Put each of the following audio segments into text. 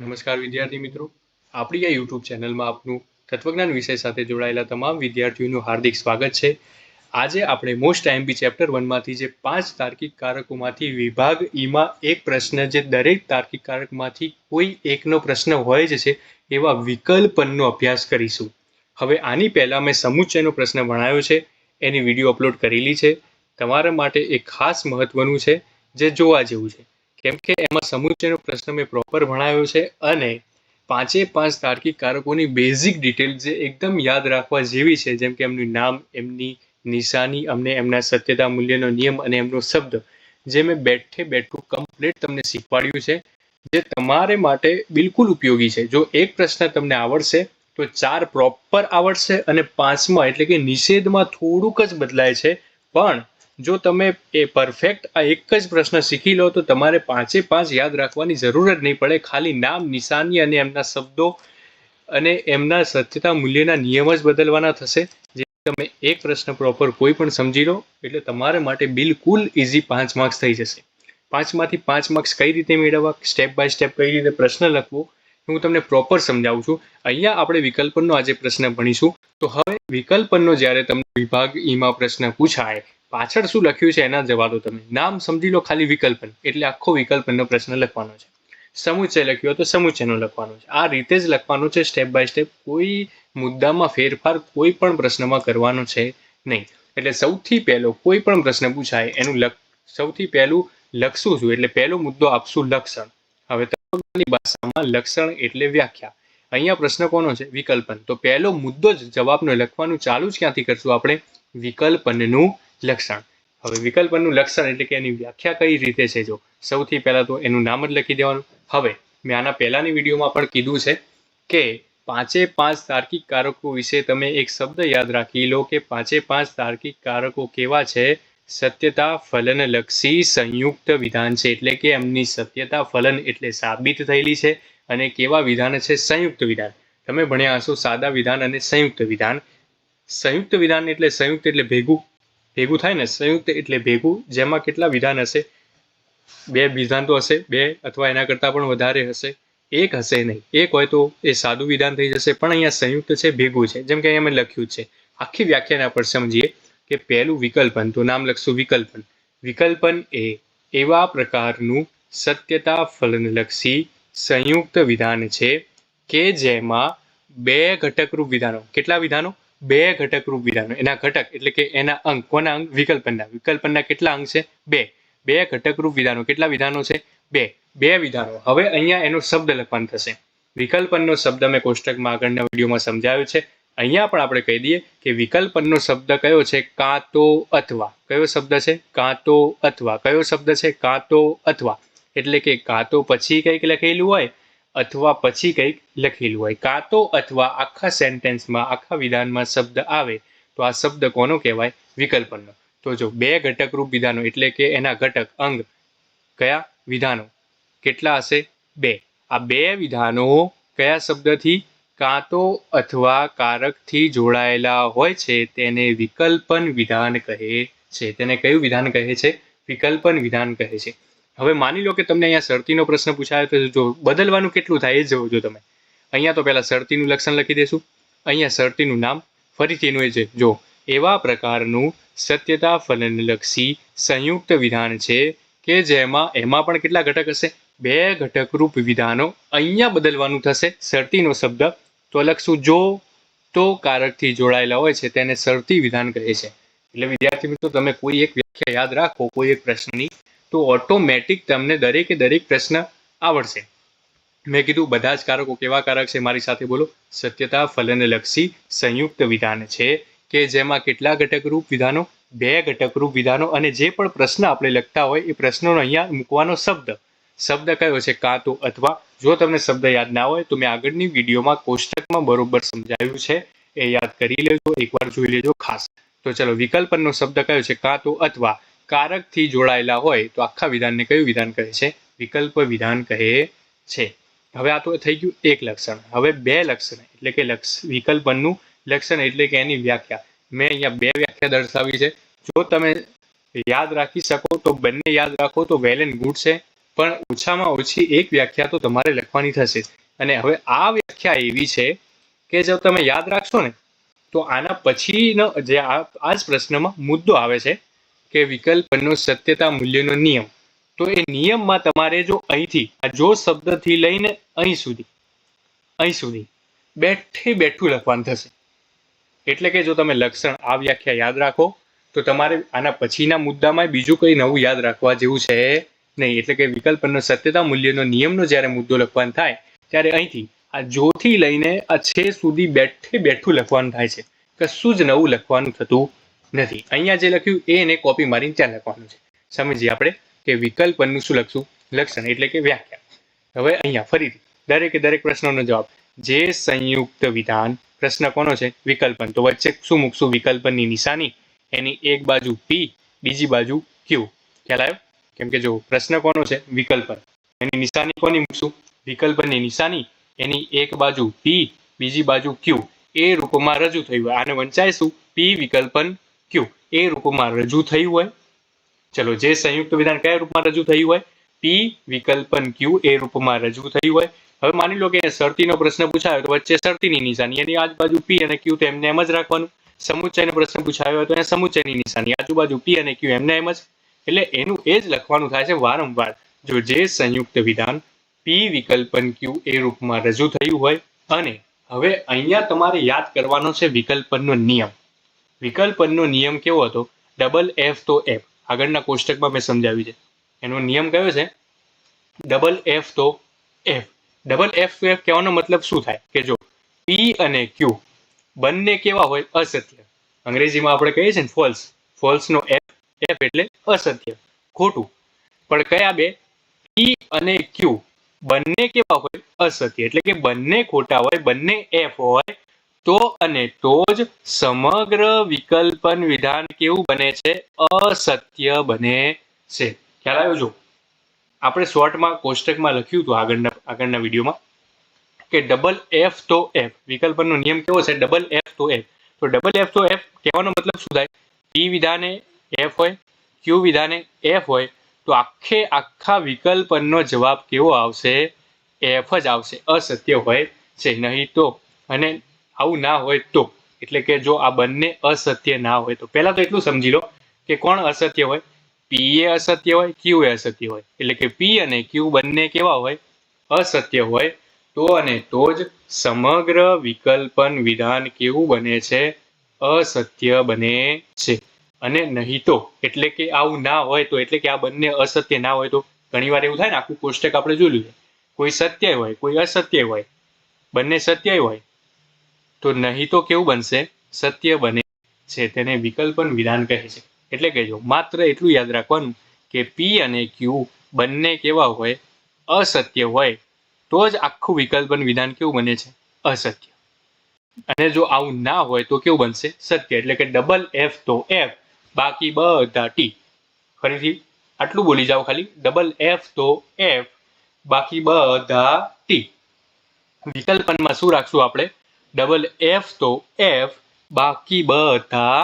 નમસ્કાર વિદ્યાર્થી મિત્રો. આપણી આ યુટ્યુબ ચેનલમાં આપનું તત્વજ્ઞાન વિષય સાથે જોડાયેલા તમામ વિદ્યાર્થીઓનું હાર્દિક સ્વાગત છે. આજે આપણે મોસ્ટ આઈએમપી ચેપ્ટર વનમાંથી જે પાંચ તાર્કિક કારકોમાંથી વિભાગ ઈમાં એક પ્રશ્ન, જે દરેક તાર્કિક કારકમાંથી કોઈ એકનો પ્રશ્ન હોય જ છે, એવા વિકલ્પનનો અભ્યાસ કરીશું. હવે આની પહેલાં મેં સમુચ્ચયનો પ્રશ્ન ભણાયો છે. એની વીડિયો અપલોડ કરેલી છે. તમારા માટે એક ખાસ મહત્વનું છે, જે જોવા જેવું છે. કેમ કે એમાં સમુચ્ચયનો પ્રશ્ન મેં પ્રોપર ભણાવ્યો છે અને પાંચે પાંચ તાર્કિક કારકોની બેઝિક ડિટેલ જે એકદમ યાદ રાખવા જેવી છે, જેમ કે એમનું નામ, એમની નિશાની, અમને એમના સત્યતા મૂલ્યનો નિયમ અને એમનો શબ્દ, જે મેં બેઠે બેઠું કમ્પ્લીટ તમને શીખવાડ્યું છે, જે તમારે માટે બિલકુલ ઉપયોગી છે. જો એક પ્રશ્ન તમને આવડશે, તો ચાર પ્રોપર આવડશે અને પાંચમાં એટલે કે નિષેધમાં થોડુંક જ બદલાય છે, પણ જો તમે એ પરફેક્ટ આ એક જ પ્રશ્ન શીખી લો, તો તમારે પાંચે પાંચ યાદ રાખવાની જરૂર જ નહીં પડે. ખાલી નામ, નિશાની અને એમના શબ્દો અને એમના સત્યતા મૂલ્યના નિયમ જ બદલવાના થશે. જે તમે એક પ્રશ્ન પ્રોપર કોઈ પણ સમજી લો, એટલે તમારા માટે બિલકુલ ઇઝી પાંચ માર્ક્સ થઈ જશે. પાંચમાંથી પાંચ માર્ક્સ કઈ રીતે મેળવવા? સ્ટેપ બાય સ્ટેપ કઈ રીતે પ્રશ્ન લખવો? હું તમને પ્રોપર સમજાવું છું. અહીંયા આપણે વિકલ્પનનો આજે પ્રશ્ન ભણીશું. તો હવે વિકલ્પનનો જ્યારે તમને વિભાગ ઈમાં પ્રશ્ન પૂછાય પાછળ શું લખ્યું છે એના જવા દો તમે? નામ સમજી લો ખાલી વિકલ્પન. એટલે આખો વિકલ્પનનો પ્રશ્ન લખવાનો છે. સમુચ્ચય લખ્યો તો સમુચ્ચયનો લખવાનો છે. આ રીતે જ લખવાનું છે સ્ટેપ બાય સ્ટેપ કોઈ મુદ્દામાં ફેરફાર કોઈ પણ પ્રશ્નમાં કરવાનો છે નહીં. એટલે સૌથી પહેલો કોઈ પણ પ્રશ્ન પૂછાય એનું લખ, સૌથી પહેલું લખશું છું એટલે પહેલો મુદ્દો આપશું લક્ષણ. હવે તત્વજ્ઞાનની ભાષામાં લક્ષણ એટલે વ્યાખ્યા. અહીંયા પ્રશ્ન કોનો છે? વિકલ્પન. તો પહેલો મુદ્દો જ જવાબનો લખવાનું ચાલુ જ ક્યાંથી કરશું આપણે? વિકલ્પનનું લક્ષણ. હવે વિકલ્પનનું લક્ષણ એટલે કે એની વ્યાખ્યા કઈ રીતે છે જો? સૌથી પહેલાં તો એનું નામ જ લખી દેવાનું. હવે મેં આના પહેલાની વિડીયોમાં પણ કીધું છે કે પાંચે પાંચ તાર્કિક કારકો વિશે તમે એક શબ્દ યાદ રાખી લો કે પાંચે પાંચ તાર્કિક કારકો કેવા છે? સત્યતા ફલનલક્ષી સંયુક્ત વિધાન છે. એટલે કે એમની સત્યતા, ફલન એટલે સાબિત થયેલી છે અને કેવા વિધાન છે? સંયુક્ત વિધાન. તમે ભણ્યા હશો સાદા વિધાન અને સંયુક્ત વિધાન. સંયુક્ત વિધાન એટલે સંયુક્ત એટલે ભેગું ભેગું થાય ને સંયુક્ત એટલે ભેગું, જેમાં કેટલા વિધાન હશે? બે વિધાન તો હશે, બે અથવા એના કરતાં પણ વધારે હશે. એક હશે નહીં. એક હોય તો એ સાદું વિધાન થઈ જશે, પણ અહીંયા સંયુક્ત છે, ભેગું છે. જેમ કે અહીંયા મેં લખ્યું છે. આખી વ્યાખ્યાને આપણે સમજીએ કે પહેલું વિકલ્પન, તો નામ લખશું વિકલ્પન. વિકલ્પન એ એવા પ્રકારનું સત્યતા ફલનલક્ષી સંયુક્ત વિધાન છે કે જેમાં બે ઘટકરૂપ વિધાનો. કેટલા વિધાનો? બે ઘટકરૂપ વિધાનો. એના ઘટક એટલે કે એના અંગ. કોના અંક વિકલ્પનના. વિકલ્પનના કેટલા અંક છે? બે. બે ઘટકરૂપ વિધાનો. કેટલા વિધાનો છે? બે. બે વિધાનો. હવે અહીંયા એનો શબ્દ લખવાનું થશે. વિકલ્પનનો શબ્દ મેં કોષ્ટકમાં આગળના વિડીયોમાં સમજાવ્યો છે. અહીંયા પણ આપણે કહી દઈએ કે વિકલ્પનનો શબ્દ કયો છે? કાં તો અથવા. કયો શબ્દ છે? કાં તો અથવા. કયો શબ્દ છે? કાં તો અથવા. એટલે કે કાં તો પછી કંઈક લખેલું હોય અથવા પછી કંઈક લખેલું હોય. કાં તો અથવા આખા સેન્ટેન્સમાં, આખા વિધાનમાં શબ્દ આવે, તો આ શબ્દ કોનો કહેવાય? વિકલ્પનનો. તો જો બે ઘટકરૂપ વિધાનો એટલે કે એના ઘટક અંગ કયા વિધાનો? કેટલા હશે? બે. આ બે વિધાનો કયા શબ્દથી, કાં તો અથવા કારકથી જોડાયેલા હોય છે તેને વિકલ્પન વિધાન કહે છે. તેને કયું વિધાન કહે છે? વિકલ્પન વિધાન કહે છે. હવે માની લો કે તમને અહીંયા શરતીનો પ્રશ્ન પૂછાયો તો જો બદલવાનું કેટલું થાય એ જો તમે. અહીંયા તો પહેલાં શરતીનું લક્ષણ લખી દેશું. અહીંયા શરતીનું નામ ફરીથી એનું એ છે. જો, એવા પ્રકારનું સત્યતા ફલનલક્ષી સંયુક્ત વિધાન છે કે જેમાં, એમાં પણ કેટલા ઘટક હશે? બે ઘટકરૂપ વિધાનો અહીંયા બદલવાનું થશે. શરતીનો શબ્દ તો લખશું જો, તો કારકથી જોડાયેલા હોય છે. તેને શરતી વિધાન કહે છે. એટલે વિદ્યાર્થી મિત્રો, તમે કોઈ એક વ્યાખ્યા યાદ રાખો, કોઈ એક પ્રશ્નની. તો ઓટોમેટિક તમને દરેકે દરેક પ્રશ્ન આવડશે. મેં કીધું, બધા જ કારકો કેવા કારક છે? મારી સાથે બોલો. સત્યતા, ફલનલક્ષી, સંયુક્ત વિધાન છે કે જેમાં કેટલા ઘટકરૂપ વિધાનો? બે ઘટકરૂપ વિધાનો અને જે પણ પ્રશ્ન આપણે લખતા હોય એ પ્રશ્નોનો અહીંયા મૂકવાનો શબ્દ. શબ્દ કયો છે? કાં તો અથવા? જો તમને શબ્દ યાદ ના હોય તો મેં આગળની વિડીયોમાં કોષ્ટકમાં બરોબર સમજાવ્યું છે. એ યાદ કરી લેજો, એકવાર જોઈ લેજો ખાસ. તો ચલો, વિકલ્પનનો શબ્દ કયો છે? કાં તો અથવા? કારકથી જોડાયેલા હોય તો આખા વિધાનને કયું વિધાન કહે છે? વિકલ્પ વિધાન કહે છે. હવે આ તો થઈ ગયું એક લક્ષણ. હવે બે લક્ષણ, એટલે કે લક્ષ, વિકલ્પનનું લક્ષણ એટલે કે એની વ્યાખ્યા. મેં અહીંયા બે વ્યાખ્યા દર્શાવી છે. જો તમે યાદ રાખી શકો તો બંને યાદ રાખો તો વેલ એન્ડ ગુડ છે. પણ ઓછામાં ઓછી એક વ્યાખ્યા તો તમારે લખવાની થશે. અને હવે આ વ્યાખ્યા એવી છે કે જો તમે યાદ રાખશો ને, તો આના પછીનો જે આ જ પ્રશ્નમાં મુદ્દો આવે છે. કે વિકલ્પનો સત્યતા મૂલ્યનો નિયમ. તો એ નિયમમાં તમારે જો અહીંથી, આ જો શબ્દથી લઈને અહીં સુધી અહીં સુધી બેઠે બેઠું લખવાનું થશે. એટલે કે જો તમે લક્ષણ, આ વ્યાખ્યા યાદ રાખો, તો તમારે આના પછીના મુદ્દામાં બીજું કંઈ નવું યાદ રાખવા જેવું છે નહીં. એટલે કે વિકલ્પનો સત્યતા મૂલ્યનો નિયમનો જ્યારે મુદ્દો લખવાનો થાય, ત્યારે અહીંથી, આ જોથી લઈને આ છે સુધી બેઠે બેઠું લખવાનું થાય છે. કશું જ નવું લખવાનું થતું નથી. અહીંયા જે લખ્યું એ એને કોપી મારીને ત્યાં લખવાનું છે. સમજીએ આપણે કે વિકલ્પનું શું લખશું? લક્ષણ એટલે કે વ્યાખ્યા. હવે અહીંયા ફરીથી દરેકે દરેક પ્રશ્નોનો જવાબ. જે સંયુક્ત વિધાન, પ્રશ્ન કોનો છે? વિકલ્પન. તો વચ્ચે શું મૂકશું? વિકલ્પનની નિશાની. એની એક બાજુ પી બીજી બાજુ ક્યુ ખ્યાલ આવ્યો? કેમ કે જો પ્રશ્ન કોનો છે? વિકલ્પન. એની નિશાની કોની મૂકશું? વિકલ્પનની નિશાની. એની એક બાજુ પી બીજી બાજુ ક્યુ એ રૂપમાં રજૂ થયું. આને આને વંચાઈશું. પી વિકલ્પન ક્યુ? એ રૂપમાં રજૂ થયું હોય. ચલો, જે સંયુક્ત વિધાન કયા રૂપમાં રજૂ થયું હોય? પી વિકલ્પન ક્યુ એ રૂપમાં રજૂ થયું હોય. હવે માની લો કે શરતીનો પ્રશ્ન પૂછાયો તો વચ્ચે શરતીની નિશાની, એની આજુબાજુ પી અને ક્યુ તો એમને એમ જ રાખવાનું. સમુચ્ચયનો પ્રશ્ન પૂછાયો તો એ સમુચ્ચયની નિશાની, આજુબાજુ પી અને ક્યુ એમને એમ જ. એટલે એનું એ જ લખવાનું થાય છે વારંવાર. જો જે સંયુક્ત વિધાન પી વિકલ્પન ક્યુ એ રૂપમાં રજૂ થયું હોય, અને હવે અહીંયા તમારે યાદ કરવાનો છે વિકલ્પનનો નિયમ. વિકલ્પનનો નિયમ કેવો હતો? ડબલ એફ તો એફ આગળના કોષ્ટકમાં મેં સમજાવ્યું છે. એનો નિયમ કયો છે? ડબલ એફ તો એફ ડબલ એફ એફ કહેવાનો મતલબ શું થાય? કે જો પી અને ક્યુ બંને કેવા હોય? અસત્ય. અંગ્રેજીમાં આપણે કહીએ છીએ ને ફોલ્સ ફોલ્સનો એફ એફ એટલે અસત્ય. ખોટું. પણ કયા બે? પી અને ક્યુ બંને કેવા હોય? અસત્ય. એટલે કે બંને ખોટા હોય, બંને એફ હોય તો અને તો જ સમગ્ર વિકલ્પન વિધાન કેવું બને છે? અસત્ય બને છે. ખ્યાલ આવ્યો જો? આપણે શોર્ટમાં, કોષ્ટકમાં લખ્યું હતું આગળના આગળના વિડીયોમાં કે ડબલ એફ તો એફ વિકલ્પનનો નિયમ કેવો છે? ડબલ એફ તો એફ તો ડબલ એફ તો એફ કહેવાનો મતલબ શું થાય? પી વિધાને એફ હોય ક્યુ વિધાને એફ હોય, તો આખે, આખા વિકલ્પનનો જવાબ કેવો આવશે? એફ જ આવશે. અસત્ય હોય છે. નહીં તો. અને આવું ના હોય તો. એટલે કે જો આ બંને અસત્ય ના હોય તો. પહેલા તો એટલું સમજી લો કે કોણ અસત્ય હોય? પી એ અસત્ય હોય ક્યુ એ અસત્ય હોય. એટલે કે પી અને ક્યુ બંને કેવા હોય? અસત્ય હોય. તો અને તો જ સમગ્ર વિકલ્પન વિધાન કેવું બને છે? અસત્ય બને છે. અને નહીં તો. એટલે કે આવું ના હોય તો. એટલે કે આ બંને અસત્ય ના હોય તો. ઘણીવાર એવું થાય ને, આખું કોષ્ટક આપણે જોયું છે. કોઈ સત્ય હોય, કોઈ અસત્ય હોય. બંને સત્ય હોય. તો નહીં તો કેવું બનશે? સત્ય બને છે, તેને વિકલ્પન વિધાન કહે છે. એટલે કે જો માત્ર એટલું યાદ રાખવાનું કે પી અને ક્યુ બંને કેવા હોય? અસત્ય હોય. તો જ આખું વિકલ્પન વિધાન કેવું બને છે? અસત્ય. અને જો આવું ના હોય તો કેવું બનશે? સત્ય. એટલે કે ડબલ એફ તો એફ બાકી બધા ટી ફરીથી આટલું બોલી જાઓ ખાલી. ડબલ એફ તો એફ બાકી બધા ટી વિકલ્પનમાં શું રાખશું આપણે? ડબલ એફ તો એફ બાકી બધા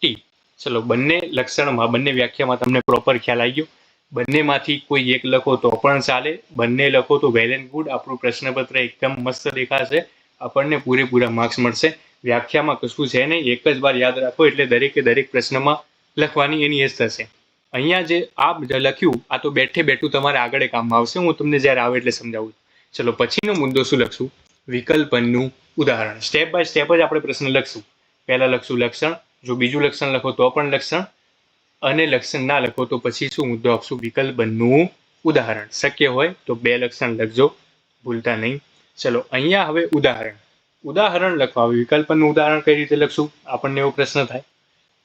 ટી ચલો બંને લક્ષણમાં, બંને વ્યાખ્યામાં તમને પ્રોપર ખ્યાલ આવી ગયો. બંનેમાંથી કોઈ એક લખો તો પણ ચાલે. બંને લખો તો વેલ એન્ડ ગુડ આપણું પ્રશ્નપત્ર એકદમ મસ્ત દેખાશે. આપણને પૂરેપૂરા માર્ક્સ મળશે. વ્યાખ્યામાં કશું છે નહીં. એક જ વાર યાદ રાખો એટલે દરેકે દરેક પ્રશ્નમાં લખવાની એની એ થશે અહીંયા જે આ લખ્યું, આ તો બેઠે બેઠું તમારે આગળ કામમાં આવશે. હું તમને જ્યારે આવે એટલે સમજાવું ચલો પછીનો મુદ્દો શું લખશું? વિકલ્પનનું ઉદાહરણ. સ્ટેપ બાય સ્ટેપ જ આપણે પ્રશ્ન લખશું. પહેલાં લખશું લક્ષણ. જો બીજું લક્ષણ લખો તો પણ લક્ષણ. અને લક્ષણ ના લખો તો પછી શું? મુદ્દો આપશું વિકલ્પનનું ઉદાહરણ. શક્ય હોય તો બે લક્ષણ લખજો. ભૂલતા નહીં. ચલો, અહીંયા હવે ઉદાહરણ. ઉદાહરણ લખવા વિકલ્પનું ઉદાહરણ કઈ રીતે લખશું? આપણને એવો પ્રશ્ન થાય.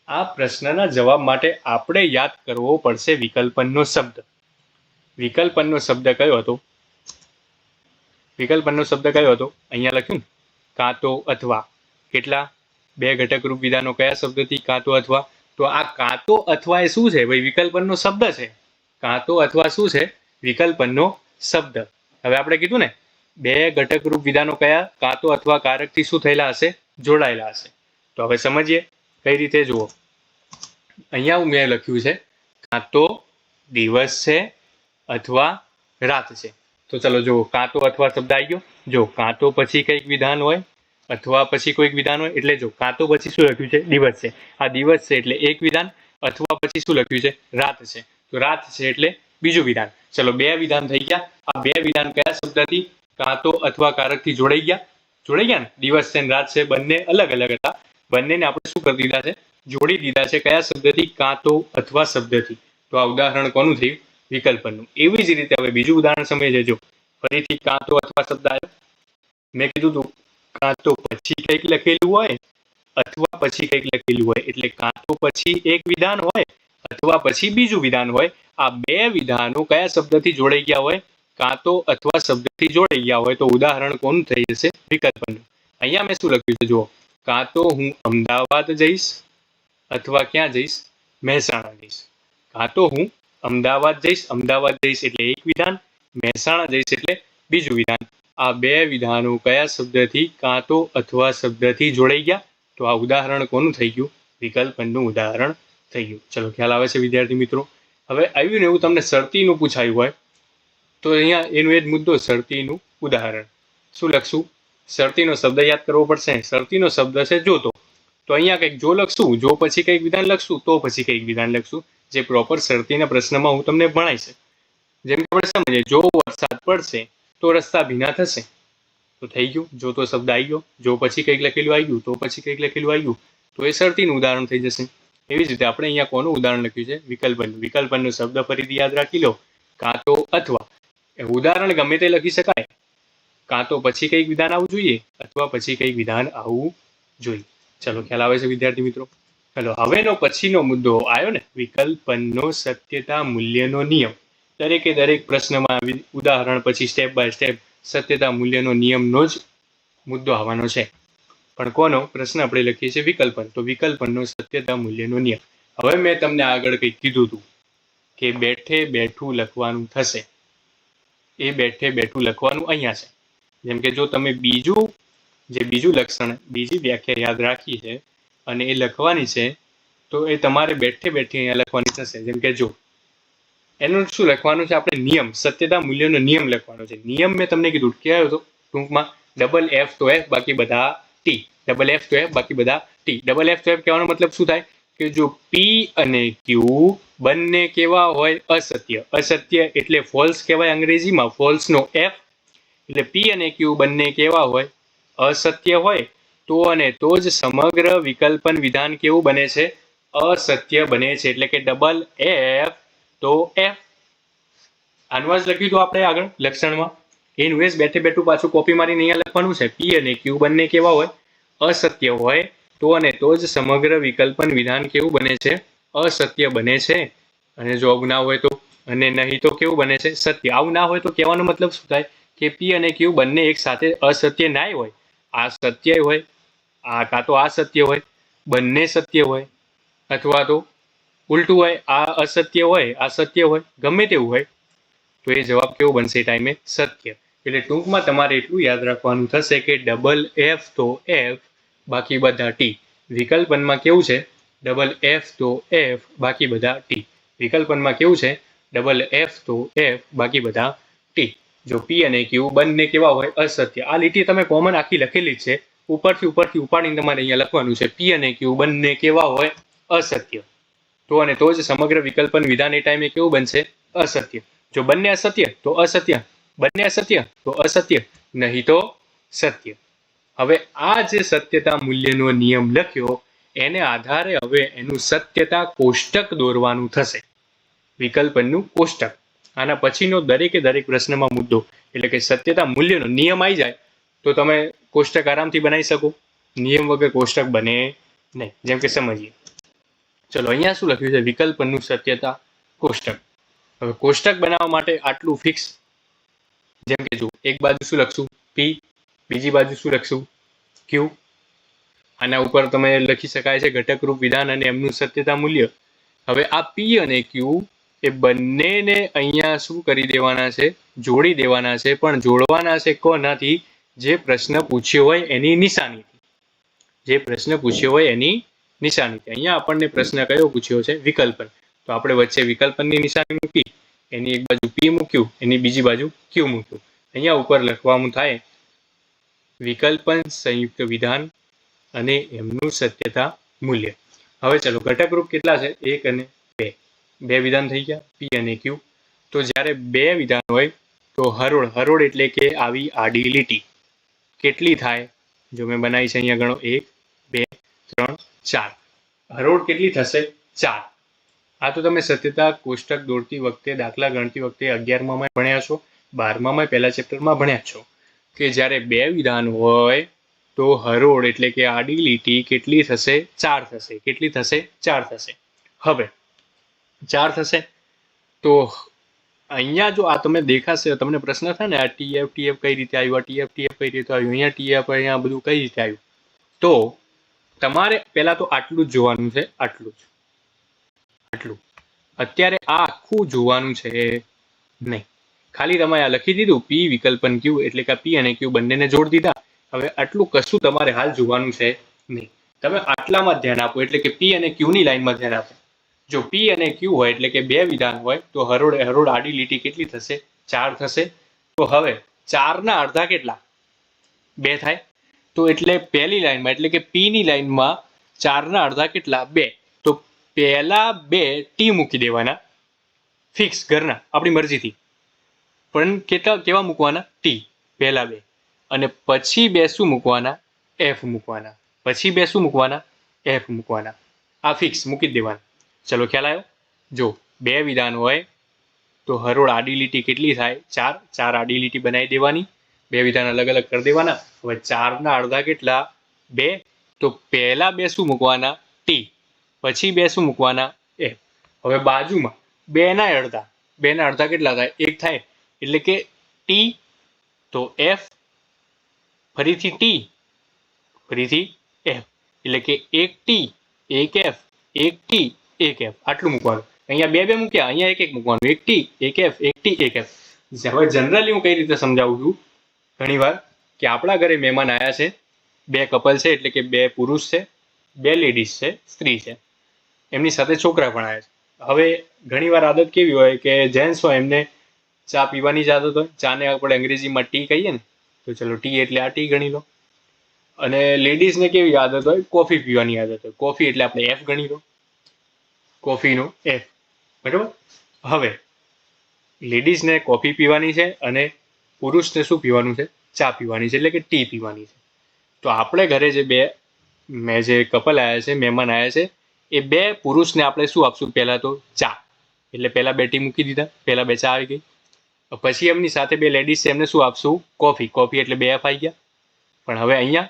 આ પ્રશ્નના જવાબ માટે આપણે યાદ કરવો પડશે વિકલ્પનનો શબ્દ. વિકલ્પનનો શબ્દ કયો હતો? વિકલ્પનનો શબ્દ કયો હતો? અહીંયા લખ્યું ને? કાં તો અથવા. કેટલા? બે ઘટક રૂપ વિધાનો કયા શબ્દથી કાં તો અથવા? તો આ કાં તો અથવા એ શું છે? ભાઈ, વિકલ્પનનો શબ્દ છે. કાં તો અથવા શું છે? વિકલ્પનનો શબ્દ. હવે આપણે કીધું ને, બે ઘટક રૂપ વિધાનો કયા કાં તો અથવા કારકથી શું થયેલા હશે? જોડાયેલા હશે. તો હવે સમજીએ, કઈ રીતે જુઓ. અહીંયા મેં લખ્યું છે કાં તો દિવસ છે અથવા રાત છે. તો ચલો જુઓ કાં તો અથવા શબ્દ આવી ગયો. જો કાં તો પછી કંઈક વિધાન હોય અથવા પછી કોઈક વિધાન હોય, એટલે જો, કાં તો પછી શું લખ્યું છે? દિવસ છે. આ દિવસ છે એટલે એક વિધાન, અથવા પછી શું લખ્યું છે? રાત છે. તો રાત છે એટલે બીજું વિધાન. ચલો, બે વિધાન થઈ ગયા. આ બે વિધાન કયા શબ્દથી, કાં તો અથવા કારકથી જોડાઈ ગયા? જોડાઈ ગયા ને? દિવસ છે રાત છે, બંને અલગ અલગ હતા. બંનેને આપણે શું કરી દીધા છે? જોડી દીધા છે કયા શબ્દથી, કાં તો અથવા શબ્દથી. તો આ ઉદાહરણ કોનું થયું? વિકલ્પનું એવી જ રીતે હવે બીજું ઉદાહરણ સમય જો ફરીથી કાં તો અથવા શબ્દ આવ્યો. મેં કીધું તું કાં તો પછી કંઈક લખેલું હોય, અથવા પછી કંઈક લખેલું હોય. એટલે કાં તો પછી એક વિધાન હોય, અથવા પછી બીજું વિધાન હોય. આ બે વિધાનો કયા શબ્દથી જોડાઈ ગયા હોય? કાં તો અથવા શબ્દથી જોડાઈ ગયા હોય. તો ઉદાહરણ કોનું થઈ જશે? વિકલ્પનું અહીંયા મેં શું લખ્યું છે? જુઓ. કાં તો હું અમદાવાદ જઈશ, અથવા ક્યાં જઈશ? મહેસાણા જઈશ. કાં તો હું અમદાવાદ જઈશ અમદાવાદ જઈશ એટલે એક વિધાન. મહેસાણા જઈશ એટલે બીજું વિધાન. આ બે વિધાનો કયા શબ્દથી, કાં તો અથવા શબ્દથી જોડાઈ ગયા? તો આ ઉદાહરણ કોનું થઈ ગયું? વિકલ્પનનું ઉદાહરણ થઈ ગયું. ચલો, ખ્યાલ આવે છે વિદ્યાર્થી મિત્રો? હવે આવ્યું ને એવું તમને શરતીનું પૂછાયું હોય, તો અહીંયા એનું એ જ મુદ્દો, શરતીનું ઉદાહરણ. શું લખશું? શરતીનો શબ્દ યાદ કરવો પડશે. શરતીનો શબ્દ છે જોતો. તો અહીંયા કંઈક જો લખશું, જો પછી કંઈક વિધાન લખશું, તો પછી કંઈક વિધાન લખશું. જે પ્રોપર શરતીના પ્રશ્નમાં હું તમને ભણાઈશ જેમ કે આપણે સમજીએ, જો વરસાદ પડશે તો રસ્તા ભીના થશે. તો થઈ ગયું. જો તો શબ્દ આવી ગયો. જો પછી કંઈક લખેલું આવી ગયું, તો પછી કંઈક લખેલું આવી ગયું, તો એ શરતીનું ઉદાહરણ થઈ જશે. એવી જ રીતે આપણે અહીંયા કોનું ઉદાહરણ લખ્યું છે? વિકલ્પનનું. વિકલ્પનનો શબ્દ ફરીથી યાદ રાખી લો. કાં તો અથવા. ઉદાહરણ ગમે તે લખી શકાય. કાં તો પછી કંઈક વિધાન આવવું જોઈએ, અથવા પછી કંઈક વિધાન આવવું જોઈએ. ચલો, ખ્યાલ આવે છે વિદ્યાર્થી મિત્રો? ચલો, હવેનો પછીનો મુદ્દો આવ્યો ને. વિકલ્પનનો સત્યતા મૂલ્યનો નિયમ. દરેકે દરેક પ્રશ્નમાં ઉદાહરણ પછી સ્ટેપ બાય સ્ટેપ સત્યતા મૂલ્યનો નિયમનો જ મુદ્દો આવવાનો છે. પણ કોનો? પ્રશ્ન આપણે લખીએ છીએ વિકલ્પન. તો વિકલ્પનનો સત્યતા મૂલ્યનો નિયમ. હવે મેં તમને આગળ કંઈક કીધું હતું કે બેઠે બેઠું લખવાનું થશે. એ બેઠે બેઠું લખવાનું અહીંયા છે. જેમ કે જો તમે બીજું, જે બીજું લક્ષણ, બીજી વ્યાખ્યા યાદ રાખી છે અને એ લખવાની છે, તો એ તમારે બેઠે બેઠે અહીંયા લખવાની થશે. જેમ કે જો એનું શું લખવાનું છે? આપણે નિયમ, સત્યતા મૂલ્યનો નિયમ લખવાનો છે. નિયમ મેં તમને કીધું કે હતો ટૂંકમાં ડબલ એફ તો એફ બાકી બધા ટી ડબલ એફ તો એફ બાકી બધા ટી ડબલ એફ તો એફ કહેવાનો મતલબ શું થાય? કે જો પી અને ક્યુ બંને કેવા હોય? અસત્ય. અસત્ય એટલે ફોલ્સ કહેવાય અંગ્રેજીમાં. ફોલ્સનો એફ એટલે પી અને ક્યુ બંને કેવા હોય? અસત્ય હોય. તો અને તો જ સમગ્ર વિકલ્પન વિધાન કેવું બને છે? અસત્ય બને છે. એટલે કે ડબલ એફ તો એફ આનું જ લખ્યું હતું આપણે આગળ લક્ષણમાં. જ બેઠે બેઠું પાછું કોપી મારીને અહીંયા લખવાનું છે. પી અને ક્યુ બંને કેવા હોય? અસત્ય હોય. તો અને તો જ સમગ્ર વિકલ્પન વિધાન કેવું બને છે? અસત્ય બને છે. અને જો આવું ના હોય તો? અને નહીં તો કેવું બને છે? સત્ય. આવું ના હોય તો કહેવાનો મતલબ શું થાય? કે પી અને ક્યુ બંને એક સાથે અસત્ય નાય હોય. આ સત્ય હોય, આ કાં તો આ સત્ય હોય, બંને સત્ય હોય. અથવા તો ઉલટું હોય, આ અસત્ય હોય, આ સત્ય હોય, ગમે તેવું હોય, તો એ જવાબ કેવો બનશે ટાઈમે સત્ય. એટલે ટૂંકમાં તમારે એટલું યાદ રાખવાનું થશે કે ડબલ એફ તો એફ બાકી બધા ટી વિકલ્પનમાં કેવું છે? ડબલ એફ તો એફ બાકી બધા ટી વિકલ્પનમાં કેવું છે? ડબલ એફ તો એફ બાકી બધા ટી જો પી અને ક્યુ બંને કેવા હોય? અસત્ય. આ લીટી તમે કોમન આખી લખેલી છે. ઉપરથી ઉપરથી ઉપાડીને તમારે અહીંયા લખવાનું છે. પી અને ક્યુ બંને કેવા હોય? અસત્ય. તો અને તો જ સમગ્ર વિકલ્પન વિધાન એ ટાઈમે કેવું બનશે? અસત્ય. જો બંને અસત્ય, તો અસત્ય. બંને અસત્ય, તો અસત્ય. નહીં તો સત્ય. હવે આ જે સત્યતા મૂલ્યનો નિયમ લખ્યો, એને આધારે હવે એનું સત્યતા કોષ્ટક દોરવાનું થશે. વિકલ્પનનું કોષ્ટક. આના પછીનો દરેકે દરેક પ્રશ્નમાં મુદ્દો. એટલે કે સત્યતા મૂલ્યનો નિયમ આવી જાય, તો તમે કોષ્ટક આરામથી બનાવી શકો. નિયમ વગર કોષ્ટક બને નહીં. જેમ કે સમજીએ. ચલો, અહીંયા શું લખ્યું છે? વિકલ્પનું સત્યતા કોષ્ટક. હવે કોષ્ટક બનાવવા માટે આટલું ફિક્સ જેમ કે જુઓ, એક બાજુ શું લખશું? પી બીજી બાજુ શું લખશું? ક્યુ આના ઉપર તમે લખી શકાય છે ઘટકરૂપ વિધાન અને એમનું સત્યતા મૂલ્ય. હવે આ પી અને ક્યુ એ બંનેને અહીંયા શું કરી દેવાના છે? જોડી દેવાના છે, પણ જોડવાના છે કોનાથી? જે પ્રશ્ન પૂછ્યો હોય એની નિશાનીથી. જે પ્રશ્ન પૂછ્યો હોય એની નિશાનીથી અહીંયા આપણને પ્રશ્ન કયો પૂછ્યો છે? વિકલ્પન. તો આપણે વચ્ચે વિકલ્પનની નિશાની મૂકી, એની એક બાજુ પી મૂક્યું, એની બીજી બાજુ ક્યુ મૂક્યું. અહીંયા ઉપર લખવાનું થાય, વિકલ્પન સંયુક્ત વિધાન અને એમનું સત્યતા મૂલ્ય. હવે ચલો ઘટક રૂપ કેટલા છે? એક અને બે. બે વિધાન થઈ ગયા પી અને ક્યુ તો જ્યારે બે વિધાન હોય, તો હરોળ હરોળ એટલે કે આવી આડી લીટી. કેટલી થાય? જો મેં બનાવી છે અહીંયા ગણો એક, બે, ત્રણ ચાર. હરોળ કેટલી થશે? ચાર. આ તો તમે સત્યતા, કોષ્ટક દોડતી વખતે, દાખલા ગણતી વખતે અગિયારમાં ભણ્યા છો. બારમામાં પહેલા ચેપ્ટરમાં ભણ્યા છો. કે જ્યારે બે વિધાન હોય, તો હરોળ એટલે કે આડી લીટી કેટલી થશે? ચાર થશે. કેટલી થશે? ચાર થશે. હવે, ચાર થશે. તો અહીંયા જો આ તમે દેખાશે, તમને પ્રશ્ન થાય ને, આ ટીએફ ટીએફ કઈ રીતે આવ્યું? આ ટીએફ ટીએફ કઈ રીતે આવ્યું? અહીંયા ટીએફ અહીંયા બધું કઈ રીતે આવ્યું? તો તમારે પહેલા તો આટલું જ જોવાનું છે, આટલું જ. આટલું. અત્યારે આ આખું જોવાનું છે, નહીં. ખાલી તમે આ લખી દીધું, પી વિકલ્પન ક્યુ, એટલે કે પી અને ક્યુ બંનેને જોડ દીધા. હવે આટલું કશું તમારે હાલ જોવાનું છે, નહીં. તમે આટલામાં ધ્યાન આપો, એટલે કે પી અને ક્યુની લાઈનમાં ધ્યાન આપો. જો પી અને ક્યુ હોય, એટલે કે બે વિધાન હોય, તો હરોળ હરોળ આડી લીટી કેટલી થશે? ચાર થશે. તો હવે ચારના અડધા કેટલા? બે થાય. તો એટલે પહેલી લાઈનમાં એટલે કે પીની લાઇનમાં ચારના અડધા કેટલા? બે. તો પહેલા બે ટી મૂકી દેવાના. ફિક્સ ઘરના, આપણી મરજીથી. પણ કેટલા, કેવા મૂકવાના? ટી, પહેલા બે. અને પછી બે શું મૂકવાના? એફ મૂકવાના. પછી બે શું મૂકવાના? એફ મૂકવાના. આ ફિક્સ મૂકી દેવાના. ચલો ખ્યાલ આવ્યો? જો, બે વિધાન હોય, તો હરોળ આડી લીટી કેટલી થાય? ચાર. ચાર આડી લીટી બનાવી દેવાની. બે વિધાન અલગ અલગ કરી દેવાના. હવે ચારના અડધા કેટલા? બે. તો પહેલા બે શું મૂકવાના ટી. પછી બે શું મૂકવાના એ. હવે બાજુમાં બેના અડધા. બેના અડધા કેટલા થાય? એક થાય. એટલે કે ટી. તો એફ. ફરીથી ટી. ફરીથી એફ. એટલે કે એક ટી, એક એફ, એક ટી, એક એફ. આટલું મૂકવાનું. અહીંયા બે બે મૂક્યા. અહીંયા એક એક મૂકવાનું. એક ટી, એક એફ, એક ટી, એક એફ. હવે જનરલી હું કઈ રીતે સમજાવું છું? ઘણીવાર કે આપણા ઘરે મહેમાન આવ્યા છે, બે કપલ છે એટલે કે બે પુરુષ છે, બે લેડીઝ છે, સ્ત્રી છે. એમની સાથે છોકરા પણ આવ્યા છે. હવે ઘણીવાર આદત કેવી હોય કે જેન્ટ્સ હોય એમને ચા પીવાની જ આદત હોય, ચાને આપણે અંગ્રેજીમાં ટી કહીએ ને, તો ચલો ટી એટલે આ ટી ગણી લો. અને લેડીઝને કેવી આદત હોય? કોફી પીવાની આદત હોય. કોફી એટલે આપણે એફ ગણી લો. કોફીનો એફ બરાબર? હવે લેડીઝને કોફી પીવાની છે અને પુરુષને શું પીવાનું છે? ચા પીવાની છે, એટલે કે ટી પીવાની છે. તો આપણે ઘરે જે બે, મેં જે કપલ આવ્યા છે, મહેમાન આવ્યા છે, એ બે પુરુષને આપણે શું આપશું? પહેલાં તો ચા. એટલે પહેલાં બે ટી મૂકી દીધા, પહેલાં બે ચા આવી ગઈ. પછી એમની સાથે બે લેડીઝ છે, એમને શું આપશું? કોફી કોફી એટલે બે એફ આવી ગયા. પણ હવે અહીંયા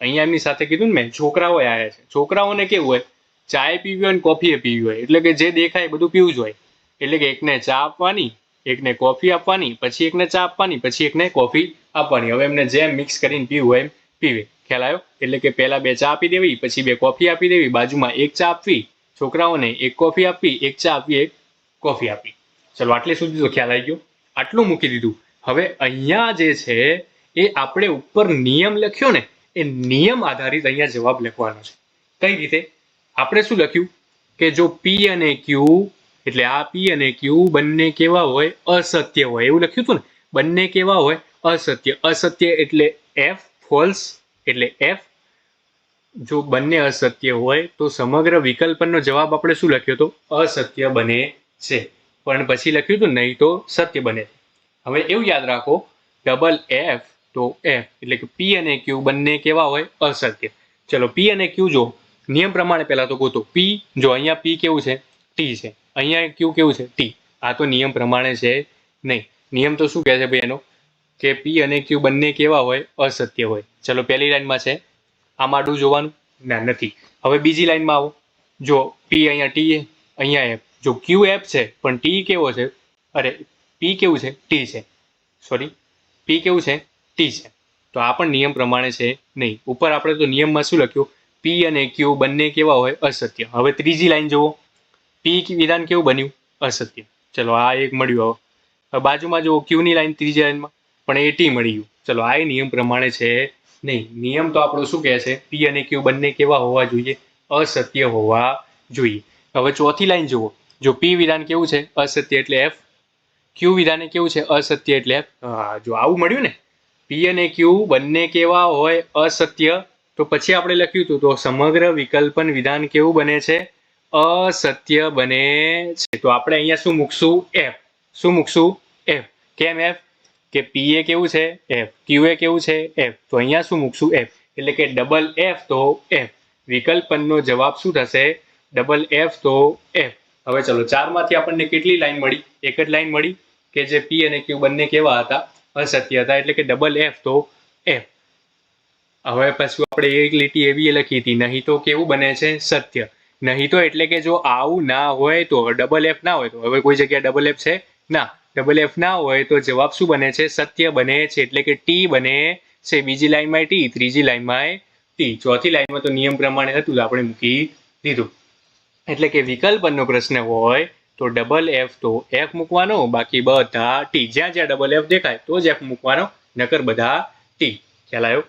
અહીંયા એમની સાથે કીધું ને મેં, છોકરાઓ આવ્યા છે. છોકરાઓને કેવું હોય ચાય પીવી હોય ને કોફીએ પીવી હોય. એટલે કે જે દેખાય બધું પીવું જ હોય. એટલે કે એકને ચા આપવાની એકને કોફી આપવાની, પછી એકને ચા આપવાની, પછી એકને કોફી આપવાની. હવે એમને જેમ મિક્સ કરીને પીવું એમ પીવે. ખ્યાલ એટલે કે પહેલાં બે ચા આપી દેવી, પછી બે કોફી આપી દેવી. બાજુમાં એક ચા આપવી, છોકરાઓને એક કોફી આપવી, એક ચા આપવી, એક કોફી આપવી. ચલો, આટલે સુધી તો ખ્યાલ આવી ગયો. આટલું મૂકી દીધું. હવે અહીંયા જે છે, એ આપણે ઉપર નિયમ લખ્યો ને, એ નિયમ આધારિત અહીંયા જવાબ લખવાનો છે. કઈ રીતે? આપણે શું લખ્યું? કે જો પી અને ક્યુ એટલે આ પી અને ક્યુ બંને કેવા હોય, અસત્ય હોય. એવું લખ્યું હતું ને? બંને કેવા હોય, અસત્ય. અસત્ય એટલે એફ ફોલ્સ એટલે એફ જો બંને અસત્ય હોય, તો સમગ્ર વિકલ્પનનો જવાબ આપણે શું લખ્યો હતો અસત્ય બને છે. પણ પછી લખ્યું હતું નહીં તો સત્ય બને હવે એવું યાદ રાખો ડબલ એફ તો એફ એટલે કે પી અને ક્યુ બંને કેવા હોય? અસત્ય. ચલો પી અને ક્યુ જો, નિયમ પ્રમાણે પહેલાં તો ગોતો. પી જો અહીંયા પી કેવું છે? ટી છે. અહીંયા ક્યુ કેવું છે? ટી. આ તો નિયમ પ્રમાણે છે નહીં. નિયમ તો શું કહે છે ભાઈ એનો? કે પી અને ક્યુ બંને કેવા હોય? અસત્ય હોય. ચલો પહેલી લાઈનમાં છે. આ આડું જોવાનું? ના, નથી. હવે બીજી લાઈનમાં આવો. જો પી અહીંયા ટી, અહીંયા એફ. જો ક્યુ એફ છે, પણ ટી કેવો છે? અરે, પી કેવું છે? ટી છે. સોરી. પી કેવું છે? ટી છે. તો આ પણ નિયમ પ્રમાણે છે નહીં. ઉપર આપણે તો નિયમમાં શું લખ્યું? પી અને ક્યુ બંને કેવા હોય? અસત્ય. હવે ત્રીજી લાઈન જુઓ. પી વિધાન કેવું બન્યું? અસત્ય. ચલો આ એક મળ્યું હવે. બાજુમાં જુઓ ક્યુની લાઈન ત્રીજી લાઈનમાં પણ એ ટી મળી ગયું ચલો આ નિયમ પ્રમાણે છે નહીં. નિયમ તો આપણો શું કહે છે? પી અને ક્યુ બંને કેવા હોવા જોઈએ? અસત્ય હોવા જોઈએ. હવે ચોથી લાઈન જુઓ. જો પી વિધાન કેવું છે? અસત્ય એટલે એફ ક્યુ વિધાને કેવું છે? અસત્ય એટલે હા, જો આવું મળ્યું ને પી અને ક્યુ બંને કેવા હોય અસત્ય તો પછી આપણે લખ્યું હતું તો સમગ્ર વિકલ્પન વિધાન કેવું બને છે? અસત્ય બને છે. તો આપણે અહીંયા શું મૂકશું? એફ શું મૂકશું? એફ કેમ એફ કે પી એ કેવું છે? એફ ક્યુ એ કેવું છે? એફ તો અહીંયા શું મૂકશું? એફ એટલે કે ડબલ એફ તો એફ વિકલ્પનનો જવાબ શું થશે? ડબલ એફ તો એફ હવે ચલો, ચારમાંથી આપણને કેટલી લાઈન મળી? એક જ લાઈન મળી કે જે પી અને ક્યુ બંને કેવા હતા? અસત્ય હતા, એટલે કે ડબલ એફ તો એફ હવે પછી આપણે એક લીટી એવી લખી હતી, નહીં તો કેવું બને છે? સત્ય. નહીં તો એટલે કે જો આવું ના હોય તો ડબલ એફ ના હોય તો. હવે કોઈ જગ્યાએ ડબલ એફ છે? ના. ડબલ એફ ના હોય તો જવાબ શું બને છે? સત્ય બને છે. એટલે કે ટી બને છે. બીજી લાઈનમાં ટી ત્રીજી લાઈનમાં ટી ચોથી લાઈનમાં તો નિયમ પ્રમાણે હતું તો આપણે મૂકી દીધું. એટલે કે વિકલ્પનનો પ્રશ્ન હોય તો ડબલ એફ તો એફ મૂકવાનો, બાકી બધા ટી જ્યાં જ્યાં ડબલ એફ દેખાય તો જ એફ મૂકવાનો, નકર બધા ટી ખ્યાલ આવ્યો?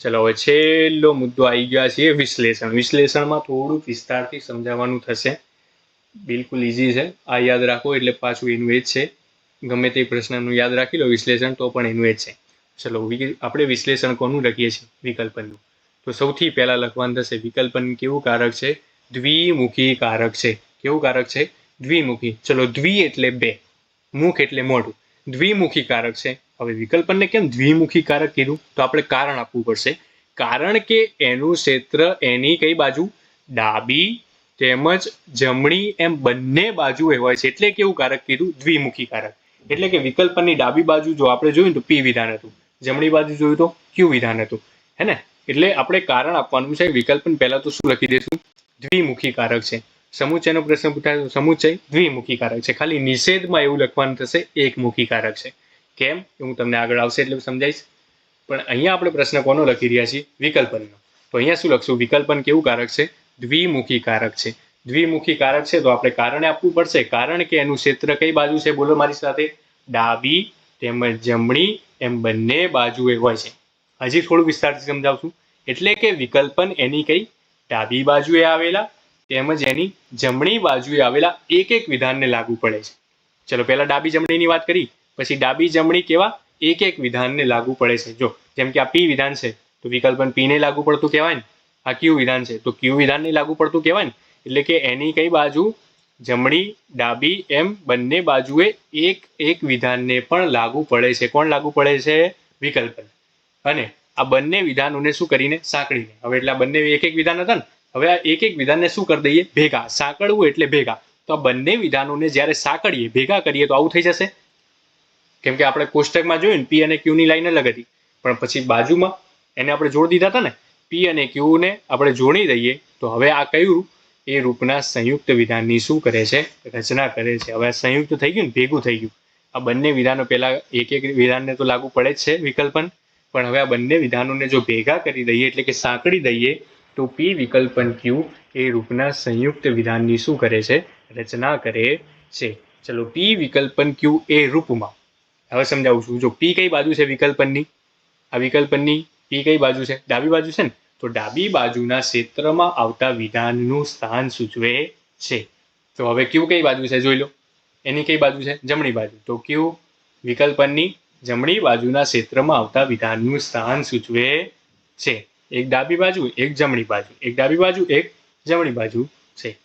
ચલો, હવે છેલ્લો મુદ્દો આવી ગયા છે વિશ્લેષણ. વિશ્લેષણમાં થોડુંક વિસ્તારથી સમજાવવાનું થશે. બિલકુલ ઇઝી છે. આ યાદ રાખો, એટલે પાછું એનું એ જ છે. ગમે તે પ્રશ્નનું યાદ રાખી લો, વિશ્લેષણ તો પણ એનું એ જ છે. ચલો આપણે વિશ્લેષણ કોનું લખીએ છીએ? વિકલ્પનનું. તો સૌથી પહેલાં લખવાનું થશે, વિકલ્પન કેવું કારક છે? દ્વિમુખી કારક છે. કેવું કારક છે? દ્વિમુખી. ચલો, દ્વિ એટલે બે. મુખ એટલે મોઢું. દ્વિમુખી કારક છે. હવે વિકલ્પનને કેમ દ્વિમુખી કારક કીધું? તો આપણે કારણ આપવું પડશે. કારણ કે એનું ક્ષેત્ર એની કઈ બાજુ? ડાબી, તેમજ જમણી એમ બંને બાજુએ હોય છે. એટલે કેવું કારક કીધું? દ્વિમુખી કારક એટલે કે વિકલ્પનની ડાબી બાજુ જો આપણે જોયું તો પી વિધાન હતું. જમણી બાજુ જોયું તો ક્યુ વિધાન હતું. હે ને? એટલે આપણે કારણ આપવાનું છે. વિકલ્પન પહેલા તો શું લખી દઈશું? દ્વિમુખી કારક છે. સમુચયનો પ્રશ્ન પૂછાય સમુચય દ્વિમુખી કારક છે. ખાલી નિષેધમાં એવું લખવાનું થશે એકમુખી કારક છે. કેમ? એ હું તમને આગળ આવશે એટલે સમજાઈશ. પણ અહીંયા આપણે પ્રશ્ન કોનો લખી રહ્યા છીએ? વિકલ્પનનો. તો અહીંયા શું લખશું? વિકલ્પન કેવું કારક છે? દ્વિમુખી કારક છે. દ્વિમુખી કારક છે તો આપણે કારણે આપવું પડશે. કારણ કે એનું ક્ષેત્ર કઈ બાજુ છે? બોલો મારી સાથે. ડાબી, તેમજ જમણી, એમ બંને બાજુએ હોય છે. હજી થોડું વિસ્તારથી સમજાવશું. એટલે કે વિકલ્પન એની કઈ ડાબી બાજુએ આવેલા, તેમજ એની જમણી બાજુએ આવેલા એક એક વિધાનને લાગુ પડે છે. ચલો પહેલા ડાબી જમણીની વાત કરી. પછી ડાબી જમણી કેવા? એક એક વિધાનને લાગુ પડે છે. જો, જેમ કે આ પી વિધાન છે, તો વિકલ્પન પીને લાગુ પડતું કહેવાય ને. આ ક્યુ વિધાન છે, તો ક્યુ વિધાનને લાગુ પડતું કહેવાય ને. એટલે કે એની કઈ બાજુ? જમણી, ડાબી, એમ બંને બાજુએ એક એક વિધાનને પણ લાગુ પડે છે. કોણ લાગુ પડે છે? વિકલ્પન અને આ બંને વિધાનોને શું કરીને? સાંકળીને. હવે એટલે આ બંને એક એક વિધાન હતા ને. હવે આ એક એક વિધાનને શું કરી દઈએ? ભેગા. સાંકળવું એટલે ભેગા. તો આ બંને વિધાનોને જ્યારે સાંકળીએ, ભેગા કરીએ, તો આવું થઈ જશે? કેમ કે આપણે કોષ્ટકમાં જોયું ને પી અને ક્યુ ની લાઈન અલગ હતી. પણ પછી બાજુમાં એને આપણે જોડી દીધા હતા ને પી અને ક્યુ ને આપણે જોડી દઈએ, તો હવે આ કયું એ રૂપના સંયુક્ત વિધાનની શું કરે છે? રચના કરે છે. હવે સંયુક્ત થઈ ગયું ને, ભેગું થઈ ગયું. આ બંને વિધાનો પહેલા એક એક વિધાનને તો લાગુ પડે જ છે વિકલ્પન. પણ હવે આ બંને વિધાનોને જો ભેગા કરી દઈએ, એટલે કે સાંકળી દઈએ, તો પી વિકલ્પન ક્યુ એ રૂપના સંયુક્ત વિધાનની શું કરે છે? રચના કરે છે. ચલો પી વિકલ્પન ક્યુ એ રૂપમાં. હવે સમજાવું છું. જો પી કઈ બાજુ છે વિકલ્પનની? આ વિકલ્પનની પી કઈ બાજુ છે? ડાબી બાજુ છે ને? તો ડાબી બાજુના ક્ષેત્રમાં આવતા વિધાનનું સ્થાન સૂચવે છે. તો હવે ક્યુ કઈ બાજુ છે જોઈ લો. એની કઈ બાજુ છે? જમણી બાજુ. તો ક્યુ વિકલ્પનની જમણી બાજુના ક્ષેત્રમાં આવતા વિધાનનું સ્થાન સૂચવે છે. એક ડાબી બાજુ, એક જમણી બાજુ. એક ડાબી બાજુ, એક જમણી બાજુ છે.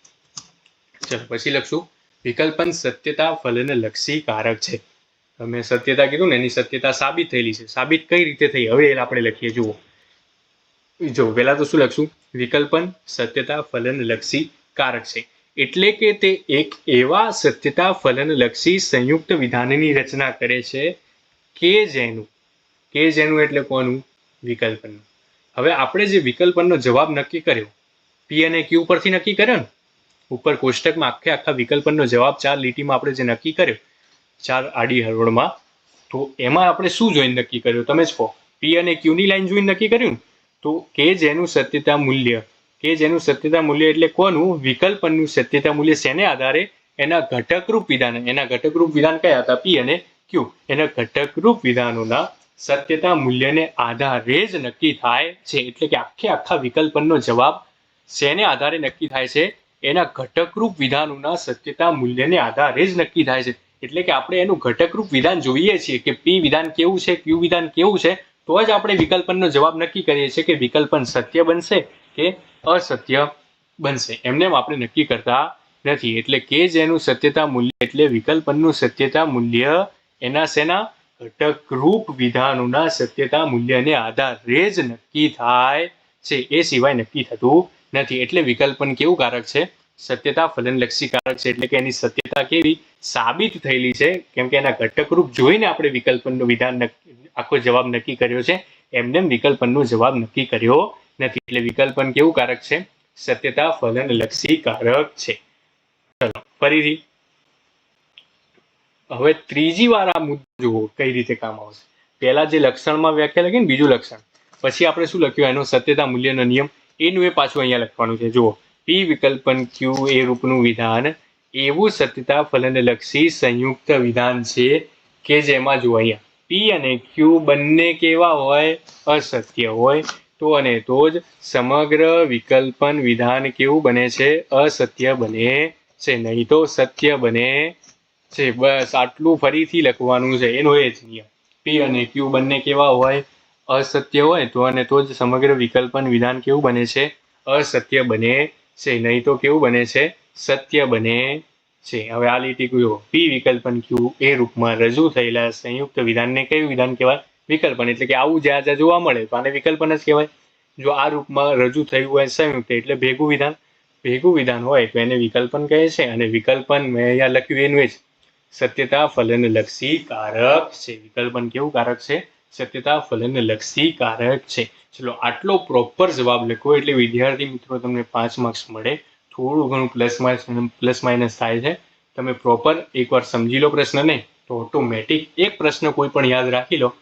ચલો, પછી લખશું. વિકલ્પન સત્યતા ફલન લક્ષી કારક છે. તમે સત્યતા કીધું ને, એની સત્યતા સાબિત થયેલી છે. સાબિત કઈ રીતે થઈ? હવે એ આપણે લખીએ. જુઓ. જો, પહેલાં તો શું લખશું? વિકલ્પન સત્યતા ફલન લક્ષી કારક છે. એટલે કે તે એક એવા સત્યતા ફલન લક્ષી સંયુક્ત વિધાનની રચના કરે છે કે જેનું કે જેનું એટલે કોનું? વિકલ્પનનું. હવે આપણે જે વિકલ્પનનો જવાબ નક્કી કર્યો પી અને ક્યુ પરથી નક્કી કર્યો ને, ઉપર કોષ્ટકમાં આખે આખા વિકલ્પનનો જવાબ ચાર લીટીમાં આપણે જે નક્કી કર્યો ચાર આડી હરોળમાં. તો એમાં આપણે શું જોઈને નક્કી કર્યું? તમે જ કહો. પી અને ક્યુની લાઈન જોઈને નક્કી કર્યું તો કે જેનું સત્યતા મૂલ્ય. કે જેનું સત્યતા મૂલ્ય એટલે કોનું? વિકલ્પનનું સત્યતા મૂલ્ય શેને આધારે? એના ઘટકરૂપ વિધાન. એના ઘટકરૂપ વિધાન કયા હતા? પી અને ક્યુ એના ઘટકરૂપ વિધાનોના સત્યતા મૂલ્યને આધારે જ નક્કી થાય છે. એટલે કે આખે આખા વિકલ્પનનો જવાબ શેને આધારે નક્કી થાય છે? એના ઘટકરૂપ વિધાનોના સત્યતા મૂલ્યને આધારે જ નક્કી થાય છે. એટલે કે આપણે એનું ઘટકરૂપ વિધાન જોઈએ છીએ કે પી વિધાન કેવું છે ક્યુ વિધાન કેવું છે, તો જ આપણે વિકલ્પનનો જવાબ નક્કી કરીએ છીએ કે વિકલ્પન સત્ય બનશે કે અસત્ય બનશે. એમને આપણે નક્કી કરતા નથી. એટલે કે જેનું સત્યતા મૂલ્ય, એટલે વિકલ્પનનું સત્યતા મૂલ્ય એના શેના? ઘટકરૂપ વિધાનોના સત્યતા મૂલ્યને આધારે જ નક્કી થાય છે. એ સિવાય નક્કી થતું નથી. એટલે વિકલ્પન કેવું કારક છે? સત્યતા ફલનલક્ષી કારક છે એટલે કે એની સત્યતા કેવી સાબિત થયેલી છે. કેમ કે એના ઘટકરૂપ જોઈને આપણે વિકલ્પનનું વિધાન આખો જવાબ નક્કી કર્યો છે. એમને એમ વિકલ્પનનો જવાબ નક્કી કર્યો નથી. એટલે વિકલ્પન કેવું કારક છે? સત્યતા ફલનલક્ષી કારક છે. ચલો, ફરીથી. હવે ત્રીજી વાર આ મુદ્દો જુઓ, કઈ રીતે કામ આવશે. પહેલા જે લક્ષણમાં વ્યાખ્યા લખી ને બીજું લક્ષણ. પછી આપણે શું લખ્યું? એનો સત્યતા મૂલ્યનો નિયમ. એનું એ પાછું અહીંયા લખવાનું છે. જુઓ. પી વિકલ્પન ક્યુ એ રૂપનું વિધાન એવું સત્યતા ફલનલક્ષી સંયુક્ત વિધાન છે કે જેમાં જુઓ અહીંયા પી અને ક્યુ બંને કેવા હોય અસત્ય હોય તો અને તો જ સમગ્ર વિકલ્પન વિધાન કેવું બને છે અસત્ય બને છે નહીં તો સત્ય બને છે બસ આટલું ફરીથી લખવાનું છે, એનો એ જ નિયમ। પી અને ક્યુ બંને કેવા હોય? અસત્ય હોય, તો અને તો જ સમગ્ર વિકલ્પન વિધાન કેવું બને છે? અસત્ય બને છે, નહીં તો કેવું બને છે, સત્ય બને છે. હવે આ લીટી જુઓ પી વિકલ્પન ક્યુ એ રૂપમાં રજૂ થયેલા સંયુક્ત વિધાનને કયું વિધાન કહેવાય? વિકલ્પન. એટલે કે આવું જ્યાં જ્યાં જોવા મળે, તો આને વિકલ્પન જ કહેવાય. જો આ રૂપમાં રજૂ થયું હોય સંયુક્ત, એટલે ભેગું વિધાન. ભેગું વિધાન હોય તો એને વિકલ્પન કહે છે અને વિકલ્પન મેં અહીંયા લખ્યું એનું જ. સત્યતા ફલનલક્ષી કારક છે. વિકલ્પન કેવું કારક છે? સત્યતા ફલનલક્ષી કારક છે. ચલો, આટલો પ્રોપર જવાબ લખો એટલે વિદ્યાર્થી મિત્રો તમને પાંચ માર્ક્સ મળે. થોડું ઘણું પ્લસ માઇનસ પ્લસ માઇનસ થાય છે. તમે પ્રોપર એકવાર સમજી લો પ્રશ્ન નહીં તો ઓટોમેટિક એક પ્રશ્ન કોઈ પણ યાદ રાખી લો.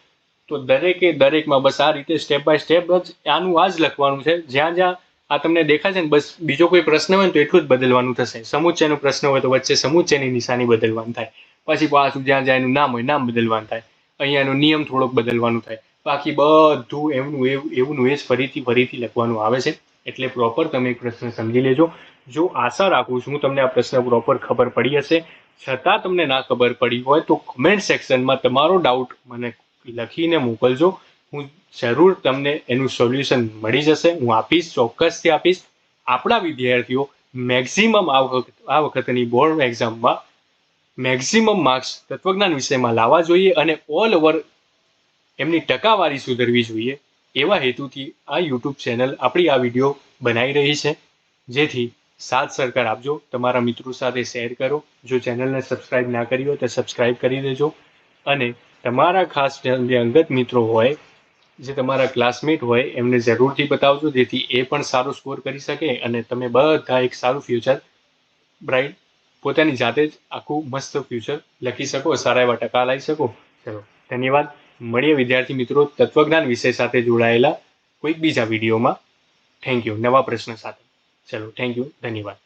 તો દરેકે દરેકમાં બસ આ રીતે સ્ટેપ બાય સ્ટેપ જ આનું આ જ લખવાનું છે. જ્યાં જ્યાં આ તમને દેખાય છે ને, બસ બીજો કોઈ પ્રશ્ન હોય ને, તો એટલું જ બદલવાનું થશે. સમુચ્ચયનો પ્રશ્ન હોય તો વચ્ચે સમુચ્ચયની નિશાની બદલવાનું થાય. પછી પાછું જ્યાં જ્યાં એનું નામ હોય, નામ બદલવાનું થાય. અહીંયાનો નિયમ થોડોક બદલવાનું થાય. બાકી બધું એમનું એવું એવું એ જ ફરીથી ફરીથી લખવાનું આવે છે. એટલે પ્રોપર તમે એક પ્રશ્ન સમજી લેજો. જો આશા રાખું છું તમને આ પ્રશ્ન પ્રોપર ખબર પડી હશે. છતાં તમને ના ખબર પડી હોય તો કમેન્ટ સેક્શનમાં તમારો ડાઉટ મને લખીને મોકલજો. હું જરૂર તમને એનું સોલ્યુશન મળી જશે. હું આપીશ, ચોક્કસથી આપીશ. આપણા વિદ્યાર્થીઓ મેક્ઝિમમ આ વખત આ વખતની બોર્ડ એક્ઝામમાં મેક્સિમમ માર્ક્સ તત્વજ્ઞાન વિષયમાં લાવવા જોઈએ અને ઓલ ઓવર એમની ટકાવારી સુધરવી જોઈએ એવા હેતુથી આ યુટ્યુબ ચેનલ આપણી આ વીડિયો બનાવી રહી છે. જેથી સાથ સરકાર આપજો. તમારા મિત્રો સાથે શેર કરો. જો ચેનલને સબસ્ક્રાઇબ ના કરી હોય તો સબસ્ક્રાઇબ કરી દેજો. અને તમારા ખાસ જે અંગત મિત્રો હોય, જે તમારા ક્લાસમેટ હોય, એમને જરૂરથી બતાવજો. જેથી એ પણ સારો સ્કોર કરી શકે અને તમે બધા એક સારું ફ્યુચર બ્રાઇટ પોતાની જાતે જ આખું મસ્ત ફ્યુચર લખી શકો, સારા એવા ટકા લાવી શકો. ચલો, ધન્યવાદ. મળીએ વિદ્યાર્થી મિત્રો તત્વજ્ઞાન વિષય સાથે જોડાયેલા કોઈક બીજા વિડીયોમાં. થેન્ક યુ નવા પ્રશ્ન સાથે. ચલો થેન્ક યુ ધન્યવાદ.